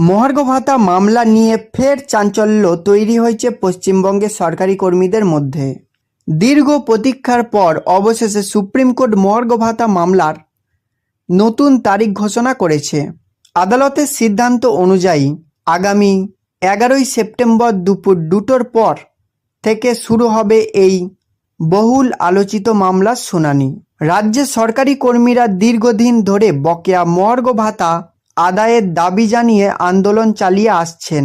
মহার্ঘ ভাতা মামলা নিয়ে ফের চাঞ্চল্য তৈরি হয়েছে পশ্চিমবঙ্গের সরকারি কর্মীদের মধ্যে। দীর্ঘ প্রতীক্ষার পর অবশেষে সুপ্রিম কোর্ট মহার্ঘ ভাতা মামলার নতুন তারিখ ঘোষণা করেছে। আদালতের সিদ্ধান্ত অনুযায়ী আগামী এগারোই সেপ্টেম্বর দুপুর দুটোর পর থেকে শুরু হবে এই বহুল আলোচিত মামলার শুনানি। রাজ্যের সরকারি কর্মীরা দীর্ঘদিন ধরে বকেয়া মর্গ ভাতা আদায়ের দাবি জানিয়ে আন্দোলন চালিয়ে আসছেন।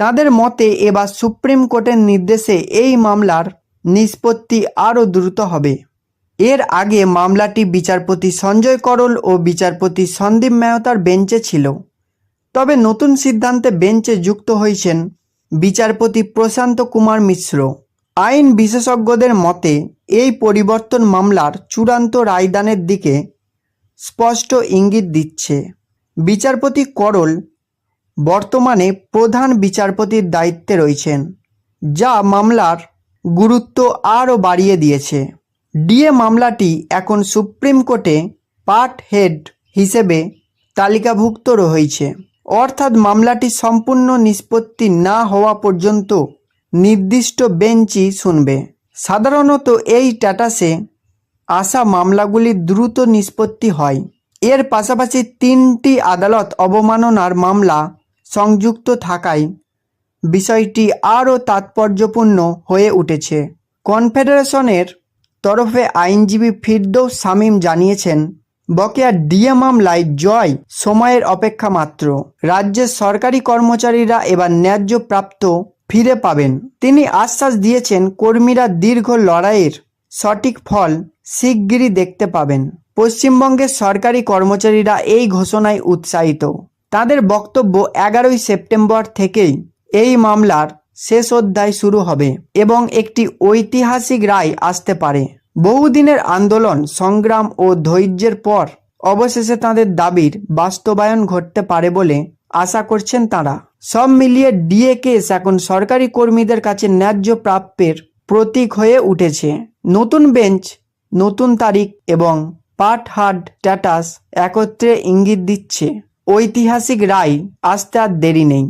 তাদের মতে, এবার সুপ্রিম কোর্টের নির্দেশে এই মামলার নিষ্পত্তি আরও দ্রুত হবে। এর আগে মামলাটি বিচারপতি সঞ্জয় করল ও বিচারপতি সন্দীপ মেহতার বেঞ্চে ছিল। তবে নতুন সিদ্ধান্তে বেঞ্চে যুক্ত হয়েছেন বিচারপতি প্রশান্ত কুমার মিশ্র। আইন বিশেষজ্ঞদের মতে, এই পরিবর্তন মামলার চূড়ান্ত রায়দানের দিকে স্পষ্ট ইঙ্গিত দিচ্ছে। বিচারপতি করল বর্তমানে প্রধান বিচারপতির দায়িত্বে রয়েছেন, যা মামলার গুরুত্ব আরও বাড়িয়ে দিয়েছে। ডিএ মামলাটি এখন সুপ্রিম কোর্টে পার্ট হেড হিসেবে তালিকাভুক্ত রয়েছে। অর্থাৎ মামলাটি সম্পূর্ণ নিষ্পত্তি না হওয়া পর্যন্ত নির্দিষ্ট বেঞ্চই শুনবে। সাধারণত এই স্ট্যাটাসে আসা মামলাগুলি দ্রুত নিষ্পত্তি হয়। এর পাশাপাশি তিনটি আদালত অবমাননার মামলা সংযুক্ত থাকায় বিষয়টি আরও তাৎপর্যপূর্ণ হয়ে উঠেছে। কনফেডারেশনের তরফে আইনজীবী ফিরদৌস শামীম জানিয়েছেন, বকেয়া ডিএ মামলায় জয় সময়ের অপেক্ষা মাত্র। রাজ্যের সরকারি কর্মচারীরা এবার ন্যায্য প্রাপ্ত ফিরে পাবেন। তিনি আশ্বাস দিয়েছেন, কর্মীরা দীর্ঘ লড়াইয়ের সঠিক ফল শিগগিরই দেখতে পাবেন। পশ্চিমবঙ্গের সরকারি কর্মচারীরা এই ঘোষণায় উৎসাহিত। তাদের বক্তব্য এগারোই সেপ্টেম্বর থেকেই এই মামলার শেষ অধ্যায় শুরু হবে এবং একটি ঐতিহাসিক রায় আসতে পারে। বহুদিনের আন্দোলন, সংগ্রাম ও ধৈর্যের পর অবশেষে তাদের দাবির বাস্তবায়ন ঘটতে পারে বলে আশা করছেন তারা। সব মিলিয়ে ডিএ কেস এখন সরকারি কর্মীদের কাছে ন্যায্য প্রাপ্যের প্রতীক হয়ে উঠেছে। নতুন বেঞ্চ, নতুন তারিখ এবং পার্ট হার্ড স্ট্যাটাস একত্রে ইঙ্গিত দিচ্ছে। ঐতিহাসিক রায় আসতে আর দেরি নেই।